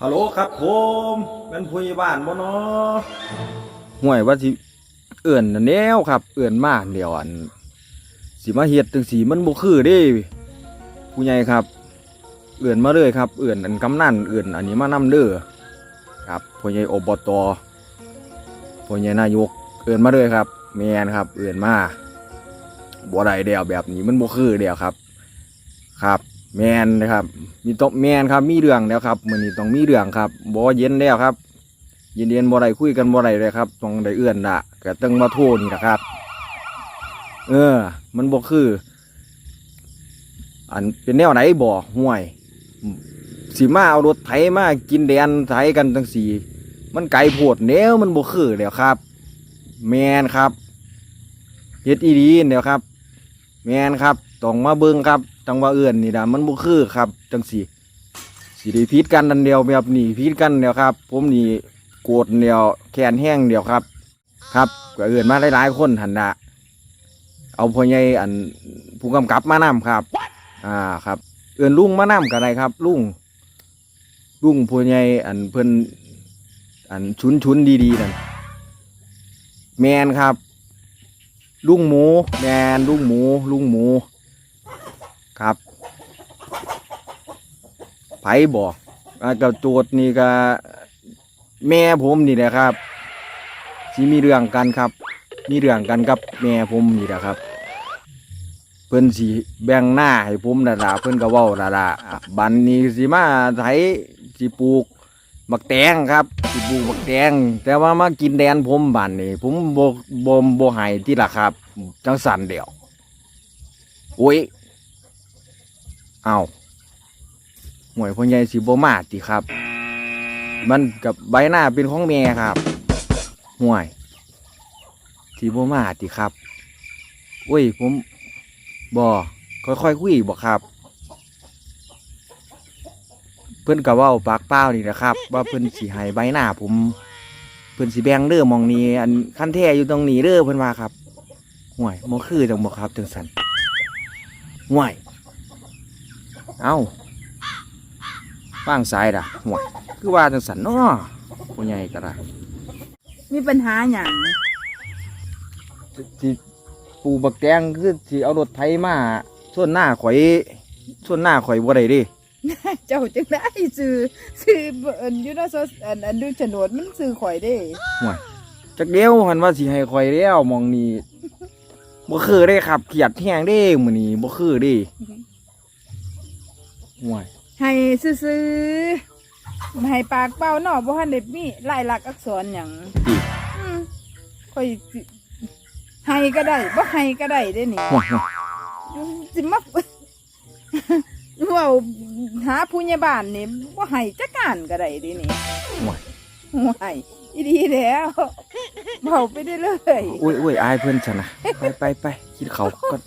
ฮัลโหลครับผมเป็นผู้ใหญ่บ้านบ่เนาะห่วยว่าสิเอื่นนั่นแนวครับ เอื่นมาเดียวอันสิมาเฮ็ดจังสีมันบ่คือเด้ผู้ใหญ่ครับ เอื่นมาเลยครับ เอื่นอันกำนันเอื่นอันนี้มานํเด้อครับผู้ใหญ่อบตผู้ใหญ่นายก เอื่นมาเลยครับ แมนครับ เอื่นมาบ่ได้เดียวแบบนี้มันบ่คือเดียวครับ ครับ แมนนะครับ มีต้องแมนครับ มีเรื่องแล้วครับมือนี้ต้องมีเรื่องครับบ่เย็นแล้วครับ เย็นเย็นบ่ได้คุยกันบ่ได้เลยครับต้องได้เอื้อนละก็ต้องมาโทษนี่นะครับ เออ มันบ่คือ อันเป็นแนวไหนบ่ห่วยสิมาเอารถไถมากินแดนไถกันจังสี่ มันไกลโพดแนวมันบ่คือแล้วครับ แมนครับเฮ็ดอีดีเดี๋ยวครับ แมนครับ ต้องมาเบิ่งครับจังว่าเอื้อนนี่นะมันบ่คือครับจังสีสิได้พิดกันดันเดียวแบบนี้พิดกันเดียวครับ ผมนี่โกรธเดียวแขนแห้งเดียวครับ ครับก็เอื้อนมาหลายๆคนหันนะเอาพ่อใหญ่อันผู้กำกับมานํครับ อ่าครับ เอื้อนลุงมานํกันไรครับ ลุงลุงพ่อใหญ่อันเพิ่นอันชุนชุนดีๆนั่นแมนครับ ลุงหมู แมนลุงหมู ลุงหมู ครับไผบอกอาเจ้าโจทย์นี่ก็แม่ผมนี่แหละครับที่มีเรื่องกันครับ มีเรื่องกันกับแม่ผมนี่แหละครับเพิ่นสีแบ่งหน้าให้ผมดาดาเพิ่นก็เว้าดาดาบันนี้สิมาไถสิปลูกบักแตงครับสิปลูกบักแตงแต่ว่ามากินแดนผมบันนี่ผมบ่บ่บ่ให้ที่ละครับ จังสันเดียวโอ้ย เอาหวยพ่อใหญ่สิบ่มาติครับ มันกับใบหน้าเป็นของแม่ครับห่วยสิบ่มาติครับโอ้ยผมบ่ค่อยๆคุยบ่ครับ เพิ่อนก็เว้าปากเปล่านี่แหละครับ ว่าเพิ่อนสิให้ใบหน้าผมเพิ่อนสิแบงเด้อมองนี้อันขั้นแท้อยู่ตรงนี้เด้อเพิ่อนว่าครับห่วยบ่คือจังบ่ครับจังซั่นห่วย เอาฟังสายด่ะห่วยคือว่าจังสันเนาะผู้ใหญ่ก็ได้มีปัญหาอย่างที่ปูบักแตงคือที่เอารถไถมาส่วนหน้าข่อย ส่วนหน้าข่อยบ่ได้เดิเจ้าจึงได้ซื้อซื้ออันอยูโนโซอันอันดูโฉนดมันซื้อข่อยได้ห่วยจักเดียวหันว่าสิให้ข่อยแล้วหมองนี้บ่คือเด้ครับเขียดแห้งเด้มื้อนี้บ่คือเดิ ห่วยให้ซื้อๆให้ปากเปล่าเนาะบ่ทันได้มีลายลักษณ์อักษรหยังติอืมข่อยสิให้ก็ได้บ่ให้ก็ได้เด้นี่ห่วยห่วยสิมา เว้าหาผู้ใหญ่บ้านนี่บ่ให้จักการก็ได้เด้นี่ห่วยห่วยอีดีแล้วเบาไปได้เลย อุ้ยอุ้ยอายเพิ่นชนะไปไปไปกินข้าวก่อน